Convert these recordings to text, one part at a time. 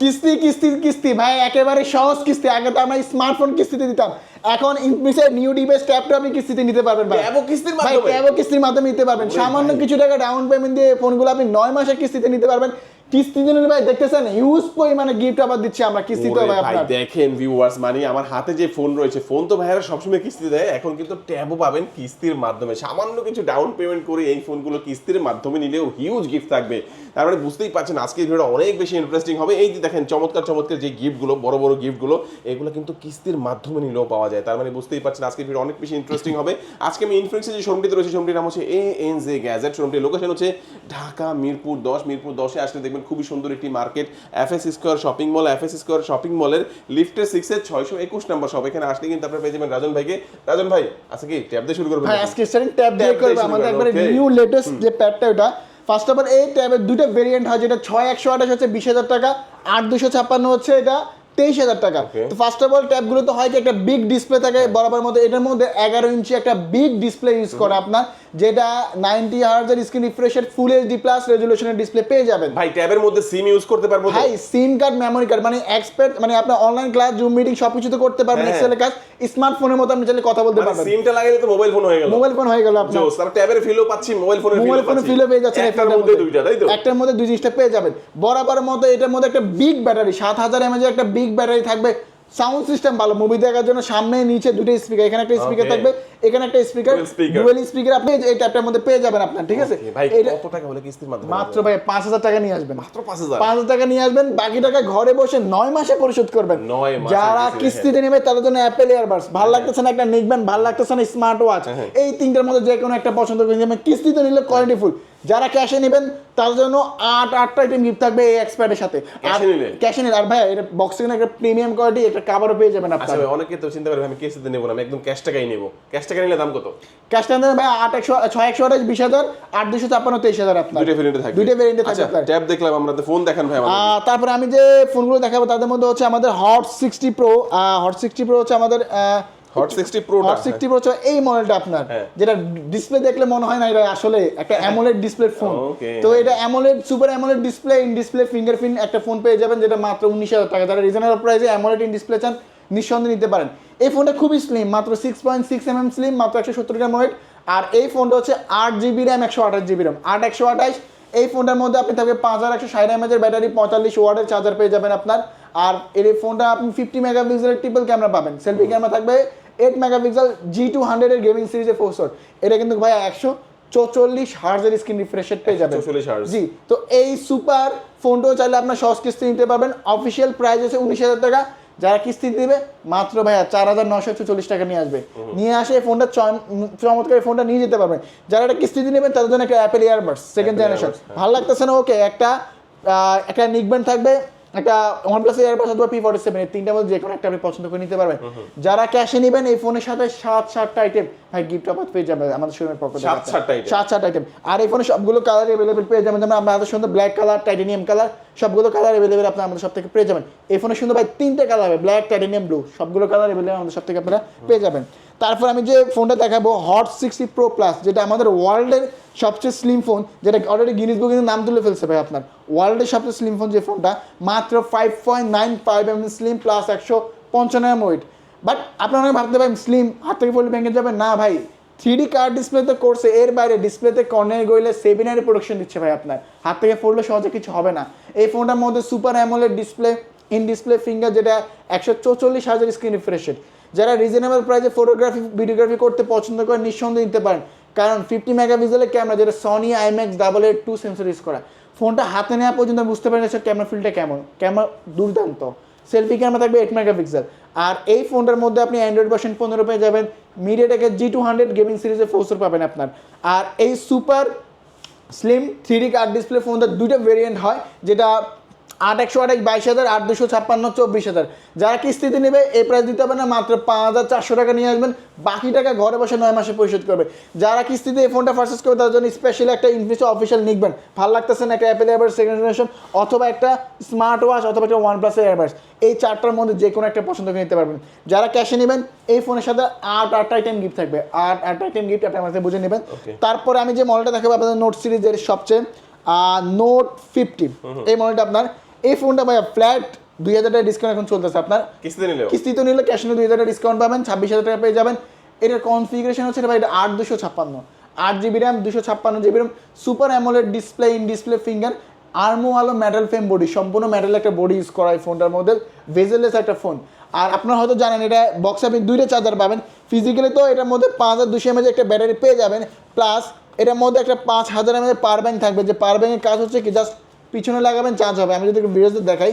কিস্তি কিস্তি কিস্তি ভাই একেবারে সহজ কিস্তি। আগে তো আমরা স্মার্টফোন কিস্তিতে দিতাম। এখন ইনফিনিক্সের নিউ ডিভাইস ট্যাবটা আপনি কিস্তিতে নিতে পারবেন ভাই। ট্যাবও কিস্তির ভাই মাধ্যমে? ট্যাবও কিস্তির মাধ্যমে নিতে পারবেন। সামান্য কিছু টাকা ডাউন পেমেন্ট দিয়ে ফোনগুলো আপনি নয় মাসের কিস্তিতে নিতে পারবেন। কিস্তি দিন ভাই দেখতেছেন? হিউজ পরিমাণে গিফট আবার দিচ্ছি আমরা কিস্তিতে ভাই আপনার। দেখেন ভিউয়ার্স মানে আমার হাতে যে ফোন রয়েছে ফোন তো ভাইয়ারা সবসময় কিস্তি দেয় এখন কিন্তু ট্যাবও পাবেন কিস্তির মাধ্যমে। সামান্য কিছু ডাউন পেমেন্ট করে এই ফোনগুলো কিস্তির মাধ্যমে নিলেও হিউজ গিফট থাকবে। তার মানে বুঝতেই পারছেন আজকের ভিডিওটা অনেক বেশি ইন্টারেস্টিং হবে। এই যে দেখেন চমৎকার চমৎকার যে গিফটগুলো বড় বড় গিফটগুলো এগুলো কিন্তু কিস্তির মাধ্যমে নিলেও পাওয়া যায়। তার মানে বুঝতেই পারছেন আজকের ভিডিও অনেক বেশি ইন্টারেস্টিং হবে। আজকে আমি ইনফ্লুয়েন্সের যে শোরুমটিতে রয়েছে শোরুমটির নাম হচ্ছে এ এন জে গ্যাজেট শোরুমটির লোকেশন হচ্ছে ঢাকা মিরপুর দশ মিরপুর দশে আসলে দেখবেন খুবই সুন্দর একটি market F S square shopping mall F S square shopping মলের লিফটের সিক্সের ছয়শো একুশ নাম্বার সব এখানে আসলে কিন্তু আপনারা পেয়ে যাবেন রাজন ভাইকে। রাজন ভাই আচ্ছা কি ট্যাব দিয়ে শুরু করবেন আজকে ট্যাব দিয়ে করবে আমাদের একবারে নিউ লেটেস্ট যে প্যাডটা ওটা। ফার্স্ট অফ অল এই ট্যাবের দুটো ভেরিয়েন্ট হয় যেটা ছয় একশো আঠাশ হচ্ছে বিশ হাজার টাকা আট দুশো ছাপ্পান্ন হচ্ছে এটা তেইশ হাজার টাকা. তো ফার্স্ট অফ অল হয় কি একটা বিগ ডিসপ্লে থাকে বরাবর মধ্যে এটার মধ্যে এগারো ইঞ্চি একটা বিগ ডিসপ্লে ইউজ করে আপনার। যেটা নাইনটি হার্জের স্ক্রিন রিফ্রেশের ফুল এইচডি প্লাস রেজলিউশনের ডিসপ্লে পেয়ে যাবেন। ভাই ট্যাবের মধ্যে সিম ইউজ করতে পারব ভাই সিম কার্ড মেমোরি কার্ড মানে এক্সপার্ট মানে আপনার অনলাইন ক্লাস জুম মিটিং সবকিছু তো করতে পারবেন হ্যাঁ। এক্সেলের কাজ স্মার্টফোনের মতো আপনি চাইলে কথা বলতে মানে পারবেন। সিমটা লাগাইলে তো মোবাইল ফোন হয়ে গেল। মোবাইল ফোন হয়ে গেল আপনি জোস তার ট্যাবের ফিলও পাচ্ছি মোবাইল ফোনের মোবাইল ফোনে ফিলে পেয়ে যাচ্ছেন একটার মধ্যে দুইটা তাই তো? একটার মধ্যে দুই জিনিসটা পেয়ে যাবেন। বরাবর মতো এটার মধ্যে একটা বিগ ব্যাটারি সাত হাজার এমএজ একটা বিগ ব্যাটারি থাকবে। সাউন্ড সিস্টেম ভালো মুভি দেখার জন্য সামনে নিচে দুটো স্পিকার এখানে একটা স্পিকার থাকবে এখানে একটা স্পিকার ডুয়েল স্পিকার আপনি এই ট্যাবটার মধ্যে পেয়ে যাবেন আপনার ঠিক আছে? ভাই কত টাকা হলে কিস্তির মাধ্যমে মাত্র ভাই পাঁচ হাজার টাকা নিয়ে আসবেন। মাত্র পাঁচ হাজার? পাঁচ হাজার টাকা নিয়ে আসবেন বাকি টাকা ঘরে বসে নয় মাসে পরিশোধ করবেন। নয় মাসে যারা কিস্তি কিস্তিতে নেবে তাদের জন্য অ্যাপেল ইয়ারবাডস ভালো লাগতেছে না একটা নিকবেন ভালো লাগতেছে না স্মার্ট ওয়াচ হ্যাঁ। এই তিনটার মধ্যে যে কোনো একটা পছন্দ করে নেবেন কিস্তিতে নিলে কোয়ালিটি ফুল যারা ক্যাশে নেবেন তার জন্য আট আটটা আইটেম গিফট থাকবে এই এক্সপায়ারের সাথে। নিলে? ক্যাশে নিলে আর ভাই এটা বক্সে একটা প্রিমিয়াম কোয়ালিটি একটা কাভারও পেয়ে যাবেন আচ্ছা আপনার। অনেকে তো চিন্তা করবে আমি কিস্তিতে নেব না আমি একদম ক্যাশ টাকাই নেব। ক্যাশ টাকা নিলে দাম কত? ক্যাশ টাকা ভাই আট একশো ছয় একশো আঠাশ বিশ হাজার আট দুশো ছাপ্পান্ন তেইশ হাজার আপনার। দুইটা ভেরিয়েন্টে থাকবে। দুইটা ভেরিয়েন্টে আচ্ছা ট্যাব দেখলাম আমরা তো ফোন দেখান ভাই তারপরে আমি যে ফোনগুলো দেখাবো তাদের মধ্যে হচ্ছে আমাদের hot sixty pro hot sixty pro হচ্ছে আমাদের hot sixty pro hot sixty pro এই মডেলটা আপনার হ্যাঁ। যেটা ডিসপ্লে দেখলে মনে হয় না এটা আসলে একটা অ্যামোলেড ডিসপ্লে ফোন তো এটা AMOLED super AMOLED display in display fingerprint একটা ফোন পেয়ে যাবেন যেটা মাত্র উনিশ হাজার টাকা। যারা রিজনেবল প্রাইসে অ্যামোলেড ইন ডিসপ্লে চান নিঃসন্দেহে নিতে পারেন। এই ফোনটা খুবই স্লিম মাত্র six point six M M slim মাত্র একশো সত্তর গ্রাম ওয়েট আর এই ফোনটা হচ্ছে আট জিবি র্যাম একশো আঠাশ জিবি র্যাম আট একশো আঠাশ এই ফোনটার মধ্যে আপনি থাকবে পাঁচ হাজার একশো ষাট এমএচের ব্যাটারি পঁয়তাল্লিশ ওয়ার্ডের চার্জার পেয়ে যাবেন আপনার। আর এর ফোনটা আপনি ফিফটি মেগাপিক্সেলের ট্রিপল ক্যামেরা পাবেন। সেলফি ক্যামেরা থাকবে এইট মেগাপিক্সেল জি টু হান্ড্রেডের গেমিং সিরিজের ফোর এটা কিন্তু ভাই একশো চৌচল্লিশ হার্জের স্ক্রিন রিফ্রেশ পেয়ে যাবেন। 144 জি তো এই সুপার ফোনটাও চাইলে আপনার সহজ কিস্তি নিতে পারবেন। অফিসিয়াল প্রাইস হচ্ছে উনিশ হাজার টাকা। যারা কিস্তি দিবে মাত্র ভাইয়া চার হাজার নশো চল্লিশ টাকা নিয়ে আসবে। নিয়ে আসে এই ফোনটা চম- চমৎকার ফোনটা নিয়ে যেতে পারবেন। যারা এটা কিস্তি নেবেন তাদের জন্য একটা অ্যাপেল ইয়ারবাডস সেকেন্ড জেনারেশন। ভালো লাগতেছে না? ওকে একটা একটা নিকব্যান্ড থাকবে। একটা ওয়ান প্লাস ইয়ারবাডস অথবা পি ফর্টি সেভেন এই তিনটার মধ্যে যে কোনো একটা আপনি পছন্দ করে নিতে পারবেন। যারা ক্যাশে নেবেন এই ফোনের সাথে সাত সাতটা আইটেম ভাই গিফট অফার পেয়ে যাবে আমাদের শোরুমের পক্ষ থেকে। সাত সাতটা? সাত আইটেম আর এই ফোনে সবগুলো কালার অ্যাভেলেবেল পেয়ে যাবেন। যেমন আমাদের সুন্দর ব্ল্যাক কালার টাইটেনিয়াম কালার সবগুলো কালার অ্যাভেলেবেল আপনার আমাদের সব থেকে পেয়ে যাবেন। এই ফোনে সুন্দর ভাই তিনটে কালার হবে ব্ল্যাক টাইটেনিয়াম ব্লু সবগুলো কালার অ্যাভেলেবেল আমাদের সব থেকে আপনারা পেয়ে যাবেন। তারপর আমি যে ফোনটা দেখাবো হট সিক্সটি প্রো প্লাস যেটা আমাদের ওয়ার্ল্ডের সবচেয়ে স্লিম ফোন যেটা অলরেডি গিনিস বুকিং নাম তুলে ফেলছে ভাই আপনার। ওয়ার্ল্ডের সবচেয়ে স্লিম ফোন যে ফোনটা মাত্র five point nine five M slim plus একশো পঞ্চান্ন এম ওয়েট বাট আপনারা ভাবতে পারেন স্লিম হাত থেকে পড়লে ভেঙে যাবে না ভাই থ্রি কার্ড ডিসপ্লেতে করছে এর বাইরে ডিসপ্লেতে কর্নার গইলে সেভিনারি প্রোডাকশন দিচ্ছে ভাই আপনার। হাত থেকে পড়লে সহজে কিছু হবে না। এই ফোনটার মধ্যে super AMOLED display in display finger যেটা একশো চৌচল্লিশ হাজার স্ক্রিন রিফ্রেশের যারা রিজনেবল প্রাইসে ফটোগ্রাফি ভিডিওগ্রাফি করতে পছন্দ করে, নিঃসন্দেহে নিতে পারেন। কারণ ফিফটি মেগাপিক্সেলের ক্যামেরা যেটা Sony IMAX double eight two sensor use করা। ফোনটা হাতে নেওয়া পর্যন্ত বুঝতে পারেন যে ক্যামেরা ফিল্ডটা কেমন। ক্যামেরা দুর্দান্ত। সেলফি ক্যামেরা থাকবে এইট মেগাপিক্সেল আর এই ফোনটার মধ্যে আপনি অ্যান্ড্রয়েড ভার্সন পনেরো পেয়ে যাবেন। মিডিয়াটেকের জি টু হান্ড্রেড গেমিং সিরিজের ফোর্সর পাবেন আপনার। আর এই super slim three D curved display ফোনটার দুইটা ভেরিয়েন্ট হয়, যেটা আট একশো আঠাশ বাইশ হাজার আট দুশো ছাপ্পান্ন চব্বিশ হাজার। যারা কিস্তিতে নেবে এই প্রাইস দিতে হবে না মাত্র পাঁচ হাজার চারশো টাকা নিয়ে আসবেন। বাকি টাকা ঘরে বসে নয় মাসে পরিশোধ করবে। যারা কিস্তিতে এই ফোনটা পারচেস করবে তার জন্য স্পেশালি একটা ইনফিস অফিসিয়াল নিকবেন। ভালো লাগতেছে না একটা অ্যাপেল এয়ারবাস সেকেন্ড জেনারেশন অথবা একটা স্মার্ট ওয়াচ অথবা একটা ওয়ান প্লাস এয়ারবাস এই চারটার মধ্যে যে কোনো একটা পছন্দ করে নিতে পারবেন। যারা ক্যাশে নেবেন এই ফোনের সাথে আট আট আইটেম গিফট থাকবে। আট আট আইটেম গিফট আপনি আমাদের বুঝে নেবেন. তারপরে আমি যে মডেলটা দেখাবো আপনাদের নোট সিরিজের সবচেয়ে নোট ফিফটি এই মডেলটা আপনার এই ফোনটা ভাইয়া ফ্ল্যাট দুই হাজার টাকা ডিসকাউন্ট এখন চলতেছে আপনার। কিস্তিতে নিলেও। কিস্তিতে নিলে ক্যাশ নিলে দুই হাজার টাকা ডিসকাউন্ট পাবেন ছাব্বিশ হাজার টাকা পেয়ে যাবেন। এটার কনফিগারেশন হচ্ছে ভাই এটা আট দুশো ছাপ্পান্ন। আট জিবি র্যাম দুশো ছাপ্পান্ন GB RAM super AMOLED display in display finger আর্মো আলো মেটাল ফ্রেম বডি সম্পূর্ণ মেটাল একটা বডি ইউজ করা এই ফোনটার মধ্যে ভেজেলেস একটা ফোন আর আপনারা হয়তো জানেন এটা বক্সে আপনি দুইটা চার্জার পাবেন। ফিজিক্যালি তো এটার মধ্যে পাঁচ হাজার দুশো এমএজ একটা ব্যাটারি পেয়ে যাবেন। প্লাস এটার মধ্যে একটা পাঁচ হাজার এমএজ পাওয়ার ব্যাংক থাকবে। যে পাওয়ার ব্যাংকের কাজ হচ্ছে কি জাস্ট পিছনে লাগাবেন চার্জ হবে। আমি যদি একটু ভিডিওতে দেখাই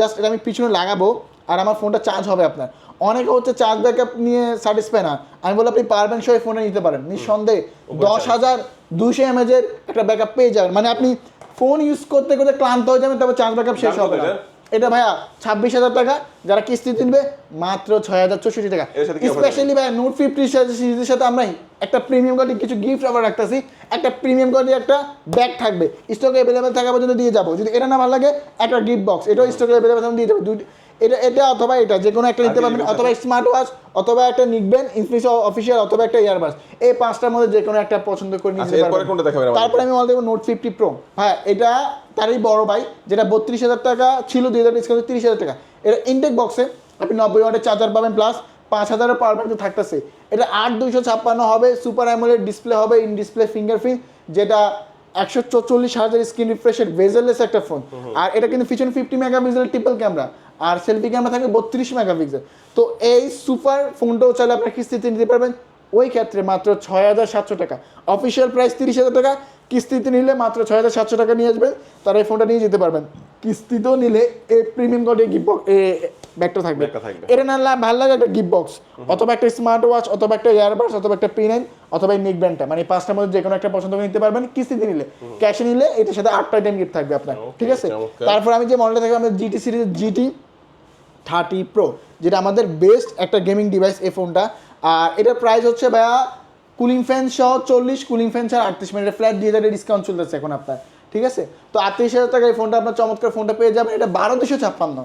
জাস্ট এটা আমি পিছনে লাগাবো আর আমার ফোনটা চার্জ হবে আপনার। অনেকে হচ্ছে চার্জ ব্যাকআপ নিয়ে স্যাটিসফাই না। আমি বলি আপনি পারবেন ব্যাংক সহ ফোনে নিতে পারেন। নিঃসন্দেহে দশ হাজার দুশো এমএজের একটা ব্যাকআপ পেয়ে যাবেন। মানে আপনি ফোন ইউজ করতে করতে ক্লান্ত হয়ে যাবেন তারপর চার্জ ব্যাকআপ শেষ হবে না? এটা ভাইয়া ছাব্বিশ হাজার টাকা যারা কিস্তি কিনবে মাত্র ছয় হাজার চৌষট্টি টাকা। স্পেশালি ভাইয়া নোট ফিফটি সিরিজের সাথে আমরা একটা প্রিমিয়াম কোয়ালিটি কিছু গিফট আবার রাখতেছি। একটা প্রিমিয়াম কোয়ালিটি একটা ব্যাগ থাকবে। স্টকে অ্যাভেলেবেল থাকা পর্যন্ত দিয়ে যাব। যদি এটা না ভালো লাগে একটা গিফট বক্স এটাও স্টকে অ্যাভেলেবেল দিয়ে যাব। দুই এটা এটা অথবা এটা যে কোনো একটা নিতে পারবেন অথবা স্মার্ট ওয়াচ অথবা একটা নিকবেন ইনফিনিক্স অফিসিয়াল অথবা একটা ইয়ারবাস এই পাঁচটার মধ্যে যে কোনো একটা পছন্দ করে আচ্ছা, নিতে এরপরে পারবেন। তারপরে আমি বলতে নোট ফিফটি প্রো হ্যাঁ এটা তারই বড় ভাই যেটা বত্রিশ হাজার টাকা ছিল দুই হাজার ডিসকাউন্ট তিরিশ হাজার টাকা। এটা ইনটেক বক্সে আপনি নব্বই ওয়াটের চার্জার পাবেন প্লাস পাঁচ হাজারের পাওয়ার ব্যাংক থাকতেছে। এটা আট দুইশো ছাপ্পান্ন হবে সুপার অ্যামোলেড ডিসপ্লে হবে ইন ডিসপ্লে ফিঙ্গারপ্রিন্ট যেটা একশো চল্লিশ হাজার স্ক্রিন রিফ্রেশের ভেজেলেস একটা ফোন আর এটা কিন্তু পিছনে fifty mega megapixel triple camera আর সেলফি ক্যামেরা থাকবে বত্রিশ মেগাপিক্সেল। তো এই সুপার ফোনটাও চাইলে আপনার কিস্তিতে নিতে পারবেন। ওই ক্ষেত্রে মাত্র ছয় হাজার সাতশো টাকা। অফিসিয়াল প্রাইস তিরিশ হাজার টাকা। কিস্তিতে নিলে মাত্র ছয় হাজার সাতশো টাকা নিয়ে আসবেন। তারা এই ফোনটা নিয়ে যেতে পারবেন। কিস্তিতেও নিলে এই প্রিমিয়াম কোয়ালিটি গিফট ব্যাগটা থাকবে। ব্যাগটা থাকবে। এটা না ভালো লাগে একটা গিফট বক্স অথবা একটা স্মার্ট ওয়াচ অথবা একটা ইয়ারবাডস অথবা একটা পি নাইন অথবা এই নিক ব্যান্ডটা মানে পাঁচটার মধ্যে যে কোনো একটা পছন্দ করে নিতে পারবেন কিস্তিতে নিলে। ক্যাশে নিলে এটার সাথে আটটা আইটেম গিফট থাকবে আপনার। ঠিক আছে? তারপর আমি যে মডেলটা থাকবে আমাদের GT series GT thirty pro, যেটা আমাদের বেস্ট একটা গেমিং ডিভাইস এই ফোনটা আর এটার প্রাইস হচ্ছে ভাইয়া কুলিং ফ্যান সহ চল্লিশ কুলিং ফ্যান ছাড়া আটত্রিশ মিনিটের ফ্ল্যাট দিয়ে হাজারের ডিসকাউন্ট চলতেছে এখন আপনার, ঠিক আছে? তো আটত্রিশ হাজার টাকা এই ফোনটা আপনার চমৎকার ফোনটা পেয়ে যাবেন। এটা বারো দুশো ছাপ্পান্ন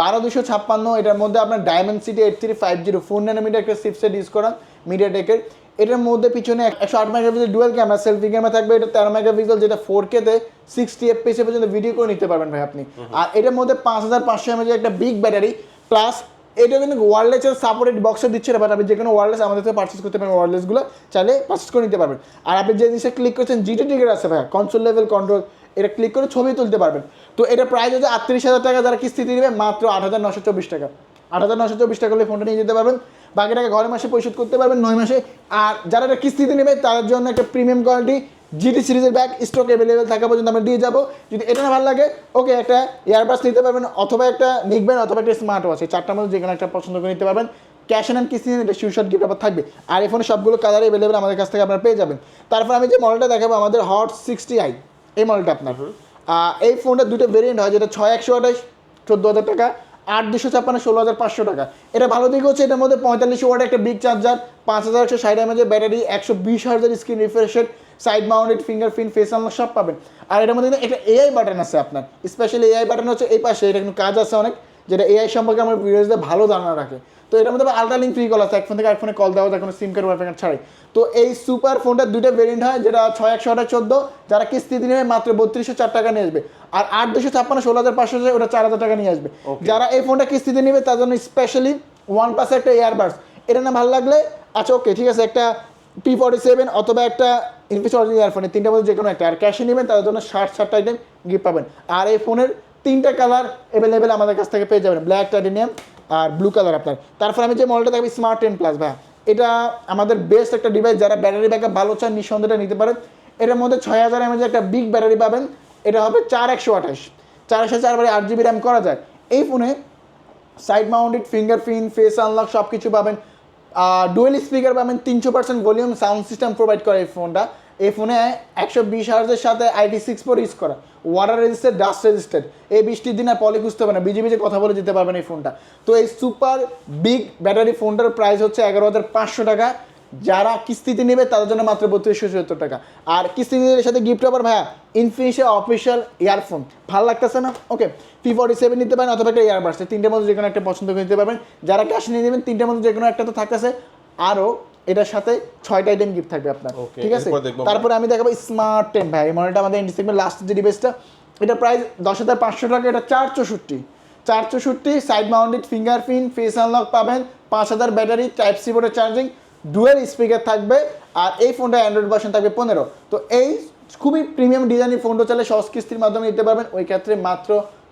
বারো দুশো ছাপ্পান্ন, এটার মধ্যে আপনার Dimensity eight three five zero four nanometer একটা সিপসেট ইউজ করান মিডিয়া টেকের এটার মধ্যে পিছনে একশো আট megapixel dual camera selfie camera থাকবে এটা তেরো মেগাপিক্সেল যেটা ফোর কেতে সিক্সটি এফপিএস পর্যন্ত ভিডিও করে নিতে পারবেন ভাই আপনি। আর এটার মধ্যে পাঁচ হাজার পাঁচশো এমএজ একটা বিগ ব্যাটারি প্লাস এটা কিন্তু ওয়ারলেসের সাপোর্টেড বক্সে দিচ্ছে না বাট আপনি যে কোনো ওয়ারলেস আমাদের থেকে পারচেস করতে পারেন ওয়ারলেসগুলো চাইলে পারচেস করে নিতে পারবেন। আর আপনি যে জিনিসটা ক্লিক করছেন জিটি টিকেট আছে ভাই কনসোল লেভেল কন্ট্রোল এটা ক্লিক করে ছবি তুলতে পারবেন। তো এটা প্রাইস হচ্ছে আটত্রিশ হাজার টাকা যারা কিস্তিতে নেবে মাত্র আট হাজার নশো চব্বিশ টাকা। আট হাজার নশো চব্বিশ টাকা হলে ফোনটা নিয়ে যেতে পারবেন। বাকি টাকা ঘরে মাসে পরিশোধ করতে পারবেন নয় মাসে। আর যারা এটা কিস্তিতে নেবে তাদের জন্য একটা প্রিমিয়াম কোয়ালিটি জিটি সিরিজের ব্যাগ স্টক অ্যাভেলেবেল থাকা পর্যন্ত আমরা দিয়ে যাব। যদি এটা না ভালো লাগে ওকে একটা ইয়ারবাস নিতে পারবেন অথবা একটা নিকবেন অথবা একটা স্মার্ট ওয়াচ এই চারটার মধ্যে যে কোনো একটা পছন্দ করে নিতে পারবেন। ক্যাশ অ্যান্ড কিস্তি নিয়ে এটা শিউশট গিফট আবার থাকবে। আর এই ফোনে সবগুলো কালার অ্যাভেলেবেল আমাদের কাছ থেকে আপনারা পেয়ে যাবেন। তারপর আমি যে মডেলটা দেখাবো আমাদের হট সিক্সটি আই এই মডেলটা আপনার। এই ফোনটা দুটো ভেরিয়েন্ট হয় যেটা ছয় একশো আঠাশ চোদ্দ হাজার টাকা। আট দুশো ছাপ্পান্ন, ষোলো হাজার পাঁচশো টাকা। এটা ভালো দিক হচ্ছে, এটার মধ্যে পঁয়তাল্লিশ ওয়াট একটা বিগ চার্জার পাঁচ হাজার একশো সাইড এমএজের ব্যাটারি একশো বিশ হাজার screen রিফ্রেশের side mounted fingerprint face unlock সব পাবেন। আর এটার মধ্যে একটা এআই বাটন আছে আপনার। স্পেশালি এআই বাটন হচ্ছে এই পাশে, এটা কিন্তু কাজ আছে অনেক। যেটা এআই সম্পর্কে আমার ভিডিওসে ভালো ধারণা রাখে। তো এটার মধ্যে আলট্রা লিঙ্ক ফ্রি কল আছে। এক ফোন থেকে এক ফোনে কল দেওয়া যায় কোনো সিম কার্ড ওয়াইফাই কার্ড ছাড়াই। তো এই সুপার ফোনটার দুইটা ভেরিয়েন্ট হয় যেটা ছয় একশো আঠাশ চোদ্দ যারা কিস্তি দিনে মাত্র বত্রিশশো চার টাকা নিয়ে আসবে। আর আট দুশো ছাপ্পান্ন ষোলো হাজার পাঁচশো ওটা চার হাজার টাকা নিয়ে আসবে। যারা এই ফোনটা কিস্তিতে নেবে তার জন্য স্পেশালি ওয়ান পাসে একটা ইয়ারবাডস এটা না ভালো লাগলে আচ্ছা ওকে ঠিক আছে একটা পি ফর্টি সেভেন অথবা একটা ইনফিস অরিজিনাল ইয়ারফোন তিনটার মধ্যে যে কোনো একটা। আর ক্যাশে নেবেন তাদের জন্য ষাট ষাটটা আইটেম গিফট পাবেন। আর এই ফোনের তিনটা কালার অ্যাভেলেবেল আমাদের কাছ থেকে পেয়ে যাবেন। ব্ল্যাক টাইটেনিয়াম আর ব্লু কালার আপনার। তারপর আমি যে মডেলটা থাকবে স্মার্ট টেন প্লাস ভাই এটা আমাদের বেস্ট একটা ডিভাইস যারা ব্যাটারি ব্যাকআপ ভালো চান নিঃসন্দেহটা নিতে পারেন। এটার মধ্যে ছয় হাজার এমএজ একটা বিগ ব্যাটারি পাবেন। এটা হবে চার একশো আঠাশ। চার একশো চারবারে আট জিবি র্যাম করা যায়। এই ফোনে side mounted fingerprint face unlock সব কিছু পাবেন। ডুয়েল স্পিকার পাবেন, তিনশো percent volume sound system provide করে এই ফোনটা এই ফোনে একশো বিশ হার্জের সাথে আইটি সিক্স ফোর ইউজ করা। ওয়াটার রেজিস্টার ডাস্ট রেজিস্টার এই বৃষ্টির দিনে পলি খুঁজতে হবে না। বিজে বিজে কথা বলে যেতে পারবেন এই ফোনটা। তো এই সুপার বিগ ব্যাটারি ফোনটার প্রাইস হচ্ছে এগারো হাজার পাঁচশো টাকা। যারা কিস্তিতে নেবে, তাদের জন্য মাত্র বত্রিশশো সত্তর টাকা। আর কিস্তির সাথে গিফট আবার ভাইয়া ইনফিনিশে অফিসিয়াল ইয়ারফোন ভালো লাগতেছে না? ওকে পি ফর্টি সেভেন নিতে পারেন অথবা একটা ইয়ারবাডস তিনটের মধ্যে যে কোনো একটা পছন্দ করে নিতে পারবেন। যারা ক্যাশ নিয়ে নেবেন, তিনটের মধ্যে যে কোনো একটা তো থাকতেছে। আরও এটার সাথে ছয়টা আইটেম গিফট থাকবে আপনার ঠিক আছে? তারপরে আমি দেখাবো স্মার্ট টেন ভাই এই মডেলটা আমাদের ইন্ডি সেগমেন্ট লাস্ট যে ডিভাইসটা এটা প্রাইস দশ হাজার পাঁচশো টাকা এটা চার চৌষট্টি। চার চৌষট্টি side mounted fingerprint face unlock পাবেন পাঁচ হাজার ব্যাটারি টাইপ সি বোর্ডের চার্জিং ডুয়েল স্পিকার থাকবে আর এই ফোনটা অ্যান্ড্রয়েড ভার্সন থাকবে পনেরো। তো এই খুবই প্রিমিয়াম ডিজাইনের ফোনটা চাইলে সহজ কিস্তির মাধ্যমে নিতে পারবেন ওই ক্ষেত্রে মাত্র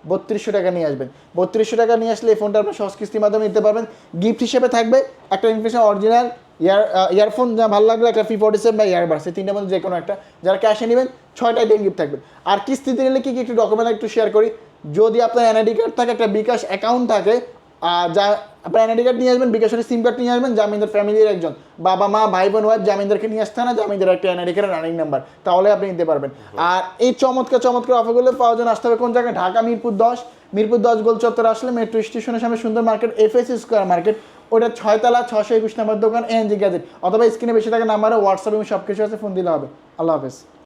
বত্রিশশো টাকা নিয়ে আসবেন। বত্রিশশো টাকা নিয়ে আসলে এই ফোনটা আপনার সহজ কিস্তির মাধ্যমে নিতে পারবেন। গিফট হিসেবে থাকবে একটা ইনফিনিশন অরিজিনাল ইয়ার ইয়ারফোন যা ভালো লাগল একটা ফি ফোর্টি সেভেন বা ইয়ারবাডস এই তিনটার মধ্যে যে কোনো একটা। যারা ক্যাশে নেবেন ছয়টা আইটেম গিফট থাকবে। আর কিস্তিতে নিলে কি কি একটু ডকুমেন্ট একটু শেয়ার করি? যদি আপনার এনআইডি কার্ড থাকে একটা বিকাশ অ্যাকাউন্ট থাকে আর যা আপনার এনআইডি কার্ড নিয়ে আসবেন বিকাশের সিম কার্ড নিয়ে আসবেন জামিনদার ফ্যামিলির একজন। বাবা মা ভাই বোন ওয়াইফ জামিনদারকে নিয়ে আসতে না জামিনদার একটা এনআইডি কার্ড রানিং নাম্বার তাহলে আপনি নিতে পারবেন। আর এই চমৎকার চমৎকার অফারগুলো পাওয়ার জন্য আসতে হবে কোন জায়গায়? ঢাকা মিরপুর দশ। মিরপুর দশ গোল চত্বর আসলে মেট্রো স্টেশনের সামনে সুন্দর মার্কেট এফএস স্কোয়ার মার্কেট ওটা ছয়তলা ছশো একুশ নাম্বার দোকান এনজি গ্যাজেট অথবা স্ক্রিনে বেশি থাকা নাম্বারে হোয়াটসঅ্যাপ এবং সব কিছু আছে ফোন দিলে হবে। আল্লাহ হাফেজ।